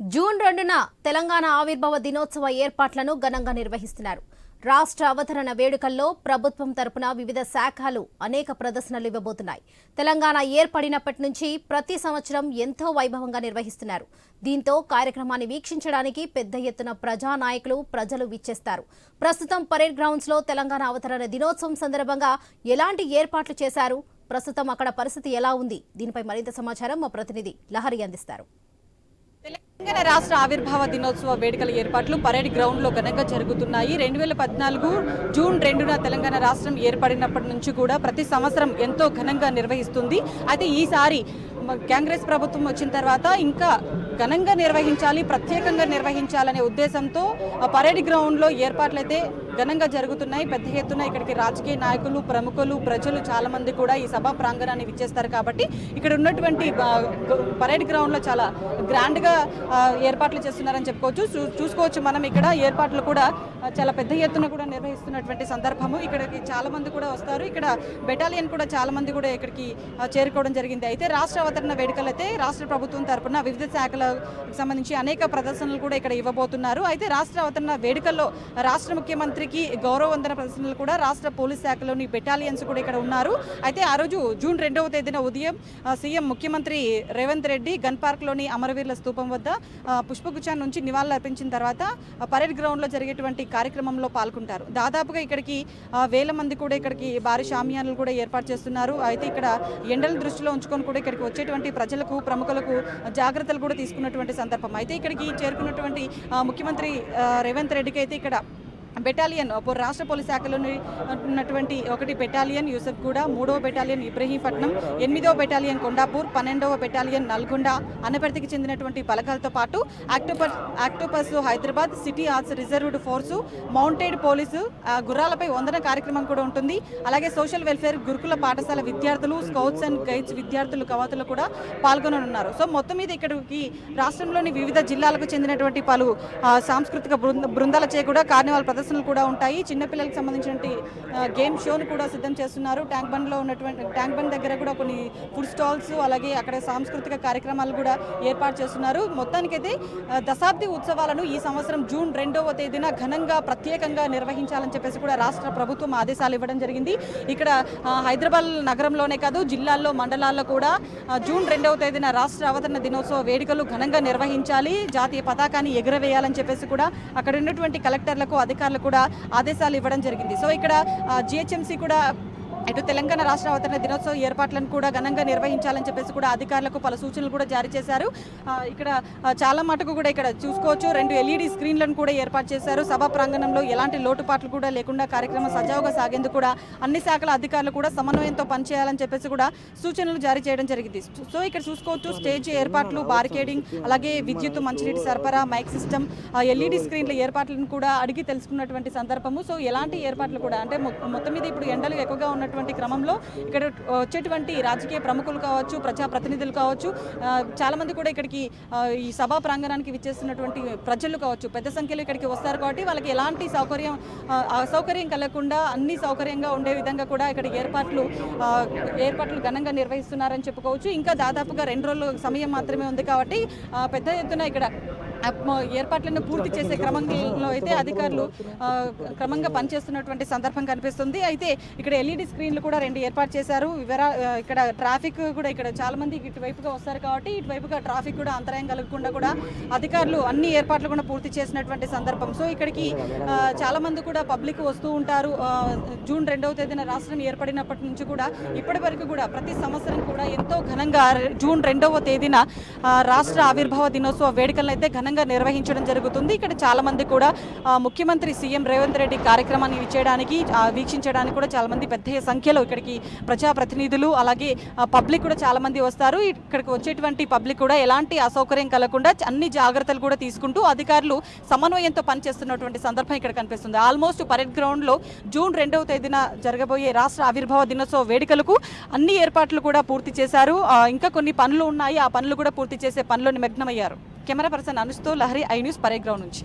June రెండున తెలంగాణ ఆవిర్భావ దినోత్సవ ఏర్పాట్లను ఘనంగా నిర్వహిస్తున్నారు. రాష్ట్ర అవతరణ వేడుకల్లో ప్రభుత్వం తరపున వివిధ శాఖలు అనేక ప్రదర్శనలు ఇవ్వబోతున్నాయి. తెలంగాణ ఏర్పడినప్పటి నుంచి ప్రతి సంవత్సరం ఎంతో వైభవంగా నిర్వహిస్తున్నారు. దీంతో కార్యక్రమాన్ని వీక్షించడానికి పెద్ద ఎత్తున ప్రజానాయకులు ప్రజలు విచ్చేస్తారు. ప్రస్తుతం పరేడ్ గ్రౌండ్స్లో తెలంగాణ అవతరణ దినోత్సవం సందర్భంగా ఎలాంటి ఏర్పాట్లు చేశారు? ప్రస్తుతం అక్కడ పరిస్థితి ఎలా ఉంది? దీనిపై మరింత సమాచారం మా ప్రతినిధి లహరి అందిస్తారు. తెలంగాణ రాష్ట్ర ఆవిర్భావ దినోత్సవ వేడుకల ఏర్పాట్లు పరేడ్ గ్రౌండ్లో ఘనంగా జరుగుతున్నాయి. రెండు వేల పద్నాలుగు జూన్ రెండున తెలంగాణ రాష్ట్రం ఏర్పడినప్పటి నుంచి కూడా ప్రతి సంవత్సరం ఎంతో ఘనంగా నిర్వహిస్తుంది. అయితే ఈసారి కాంగ్రెస్ ప్రభుత్వం వచ్చిన తర్వాత ఇంకా ఘనంగా నిర్వహించాలి ప్రత్యేకంగా నిర్వహించాలనే ఉద్దేశంతో పరేడ్ గ్రౌండ్లో ఏర్పాట్లు అయితే ఘనంగా జరుగుతున్నాయి. పెద్ద ఎత్తున ఇక్కడికి రాజకీయ నాయకులు ప్రముఖులు ప్రజలు చాలా మంది కూడా ఈ సభా ప్రాంగణాన్ని విచ్చేస్తారు కాబట్టి ఇక్కడ ఉన్నటువంటి పరేడ్ గ్రౌండ్లో చాలా గ్రాండ్గా ఏర్పాట్లు చేస్తున్నారని చెప్పుకోవచ్చు. చూ- చూసుకోవచ్చు మనం ఇక్కడ. ఏర్పాట్లు కూడా చాలా పెద్ద ఎత్తున కూడా నిర్వహిస్తున్నటువంటి సందర్భము. ఇక్కడికి చాలా మంది కూడా వస్తారు. ఇక్కడ బెటాలియన్ కూడా చాలా మంది కూడా ఇక్కడికి చేరుకోవడం జరిగింది. అయితే రాష్ట్ర అవతరణ వేడుకలు అయితే రాష్ట్ర ప్రభుత్వం తరపున వివిధ శాఖలకు సంబంధించి అనేక ప్రదర్శనలు కూడా ఇక్కడ ఇవ్వబోతున్నారు. అయితే రాష్ట్ర అవతరణ వేడుకల్లో రాష్ట్ర ముఖ్యమంత్రికి గౌరవ వందన ప్రదర్శనలు కూడా రాష్ట్ర పోలీస్ శాఖలోని బెటాలియన్స్ కూడా ఇక్కడ ఉన్నారు. అయితే ఆ రోజు జూన్ రెండవ తేదీన ఉదయం సీఎం ముఖ్యమంత్రి రేవంత్ రెడ్డి గన్ పార్క్లోని అమరవీరుల స్తూపం వద్ద పుష్పగుచ్చాన్ని నుంచి నివాళులు అర్పించిన తర్వాత పరేడ్ గ్రౌండ్లో జరిగేటువంటి కార్యక్రమంలో పాల్గొంటారు. దాదాపుగా ఇక్కడికి వేల మంది కూడా ఇక్కడికి భారీ షామియాన్లు కూడా ఏర్పాటు చేస్తున్నారు. అయితే ఇక్కడ ఎండల దృష్టిలో ఉంచుకొని కూడా ఇక్కడికి వచ్చేటువంటి ప్రజలకు ప్రముఖులకు జాగ్రత్తలు కూడా తీసుకున్నటువంటి సందర్భం. అయితే ఇక్కడికి చేరుకున్నటువంటి ముఖ్యమంత్రి రేవంత్ రెడ్డికి అయితే ఇక్కడ బెటాలియన్ పో- రాష్ట్ర పోలీస్ శాఖలోని ఉన్నటువంటి ఒకటి బెటాలియన్ యూసఫ్ కూడా మూడవ బెటాలియన్ ఇబ్రహీంపట్నం ఎనిమిదవ బెటాలియన్ కొండాపూర్ పన్నెండవ బెటాలియన్ నల్గొండ అనపర్తికి చెందినటువంటి బలగాలతో పాటు octopus octopus Hyderabad city arts reserved force mounted police గుర్రాలపై వందన కార్యక్రమం కూడా ఉంటుంది. అలాగే సోషల్ వెల్ఫేర్ గురుకుల పాఠశాల విద్యార్థులు స్కౌట్స్ అండ్ గైడ్స్ విద్యార్థులు కవాతులు కూడా పాల్గొననున్నారు. సో మొత్తం మీద ఇక్కడికి రాష్ట్రంలోని వివిధ జిల్లాలకు చెందినటువంటి పలు సాంస్కృతిక బృంద బృందాలచే కూడా కార్నివాల్ ప్రదర్శన ప్రదర్శనలు కూడా ఉంటాయి. చిన్నపిల్లలకు సంబంధించినటువంటి గేమ్ షోను కూడా సిద్ధం చేస్తున్నారు. ట్యాంక్ బండ్లో ఉన్నటువంటి ట్యాంక్ బండ్ దగ్గర కూడా కొన్ని ఫుడ్ స్టాల్స్ అలాగే అక్కడ సాంస్కృతిక కార్యక్రమాలు కూడా ఏర్పాటు చేస్తున్నారు. మొత్తానికైతే దశాబ్ది ఉత్సవాలను ఈ సంవత్సరం జూన్ రెండవ తేదీన ఘనంగా ప్రత్యేకంగా నిర్వహించాలని చెప్పేసి కూడా రాష్ట్ర ప్రభుత్వం ఆదేశాలు ఇవ్వడం జరిగింది. ఇక్కడ హైదరాబాద్ నగరంలోనే కాదు జిల్లాల్లో మండలాల్లో కూడా జూన్ రెండవ తేదీన రాష్ట్ర అవతరణ దినోత్సవ వేడుకలు ఘనంగా నిర్వహించాలి. జాతీయ పతాకాన్ని ఎగురవేయాలని చెప్పేసి కూడా అక్కడ ఉన్నటువంటి కలెక్టర్లకు అధికారులకు కూడా ఆదేశాలు ఇవ్వడం జరిగింది. సో ఇక్కడ జిహెచ్ఎంసీ కూడా ఇటు తెలంగాణ రాష్ట్ర అవతరణ దినోత్సవ ఏర్పాట్లను కూడా ఘనంగా నిర్వహించాలని చెప్పేసి కూడా అధికారులకు పలు సూచనలు కూడా జారీ చేశారు. ఇక్కడ చాలా మటుకు కూడా ఇక్కడ చూసుకోవచ్చు. రెండు ఎల్ఈడి స్క్రీన్లను కూడా ఏర్పాటు చేశారు. సభా ప్రాంగణంలో ఎలాంటి లోటుపాట్లు కూడా లేకుండా కార్యక్రమం సజావుగా సాగేందుకు కూడా అన్ని శాఖల అధికారులు కూడా సమన్వయంతో పనిచేయాలని చెప్పేసి కూడా సూచనలు జారీ చేయడం జరిగింది. సో ఇక్కడ చూసుకోవచ్చు స్టేజ్ ఏర్పాట్లు బార్కేడింగ్ అలాగే విద్యుత్ మంచినీటి సరఫరా మైక్ సిస్టమ్ ఎల్ఈడి స్క్రీన్ల ఏర్పాట్లను కూడా అడిగి తెలుసుకున్నటువంటి సందర్భము. సో ఎలాంటి ఏర్పాట్లు కూడా అంటే మొ- మొత్తం మీద ఇప్పుడు ఎండలు ఎక్కువగా ఉన్నట్టు ఉన్నటువంటి క్రమంలో ఇక్కడ వచ్చేటువంటి రాజకీయ ప్రముఖులు కావచ్చు ప్రజాప్రతినిధులు కావచ్చు చాలామంది చాలా మంది కూడా ఇక్కడికి ఈ సభా ప్రాంగణానికి విచ్చేస్తున్నటువంటి ప్రజలు కావచ్చు. పెద్ద సంఖ్యలో ఇక్కడికి వస్తారు కాబట్టి వాళ్ళకి ఎలాంటి సౌకర్యం అసౌకర్యం కలగకుండా అన్ని సౌకర్యంగా ఉండే విధంగా కూడా ఇక్కడ ఏర్పాట్లు ఏర్పాట్లు ఘనంగా నిర్వహిస్తున్నారని చెప్పుకోవచ్చు. ఇంకా దాదాపుగా రెండు రోజులు సమయం మాత్రమే ఉంది కాబట్టి పెద్ద ఎత్తున ఇక్కడ ఏర్పాట్లను పూర్తి చేసే క్రమంలో అయితే అధికారులు క్రమంగా పనిచేస్తున్నటువంటి సందర్భం కనిపిస్తుంది. అయితే ఇక్కడ ఎల్ఈడి స్క్రీన్లు కూడా రెండు ఏర్పాటు చేశారు. వివరా ఇక్కడ ట్రాఫిక్ కూడా ఇక్కడ చాలా మంది ఇటువైపుగా వస్తారు కాబట్టి ఇటువైపుగా ట్రాఫిక్ కూడా అంతరాయం కలగకుండా కూడా అధికారులు అన్ని ఏర్పాట్లు కూడా పూర్తి చేసినటువంటి సందర్భం. సో ఇక్కడికి చాలా మంది కూడా పబ్లిక్ వస్తూ ఉంటారు. జూన్ రెండవ తేదీన రాష్ట్రం ఏర్పడినప్పటి నుంచి కూడా ఇప్పటి వరకు కూడా ప్రతి సంవత్సరం కూడా ఎంతో ఘనంగా జూన్ రెండవ తేదీన రాష్ట్ర ఆవిర్భావ దినోత్సవ వేడుకలను అయితే ఘనంగా నిర్వహించడం జరుగుతుంది. ఇక్కడ చాలా మంది కూడా ముఖ్యమంత్రి సీఎం రేవంత్ రెడ్డి కార్యక్రమాన్ని ఇచ్చేయడానికి వీక్షించడానికి కూడా చాలా మంది పెద్ద సంఖ్యలో ఇక్కడికి ప్రజాప్రతినిధులు అలాగే పబ్లిక్ కూడా చాలా మంది వస్తారు. ఇక్కడికి వచ్చేటువంటి పబ్లిక్ కూడా ఎలాంటి అసౌకర్యం కలగకుండా అన్ని జాగ్రత్తలు కూడా తీసుకుంటూ అధికారులు సమన్వయంతో పనిచేస్తున్నటువంటి సందర్భం ఇక్కడ కనిపిస్తుంది. ఆల్మోస్ట్ పరేడ్ గ్రౌండ్లో జూన్ రెండవ తేదీన జరగబోయే రాష్ట్ర ఆవిర్భావ దినోత్సవ వేడుకలకు అన్ని ఏర్పాట్లు కూడా పూర్తి చేశారు. ఇంకా కొన్ని పనులు ఉన్నాయి. ఆ పనులు కూడా పూర్తి చేసే పనిలో నిమగ్నమయ్యారు. Camera person అనుష్తో Lahari I news parade ground నుంచి.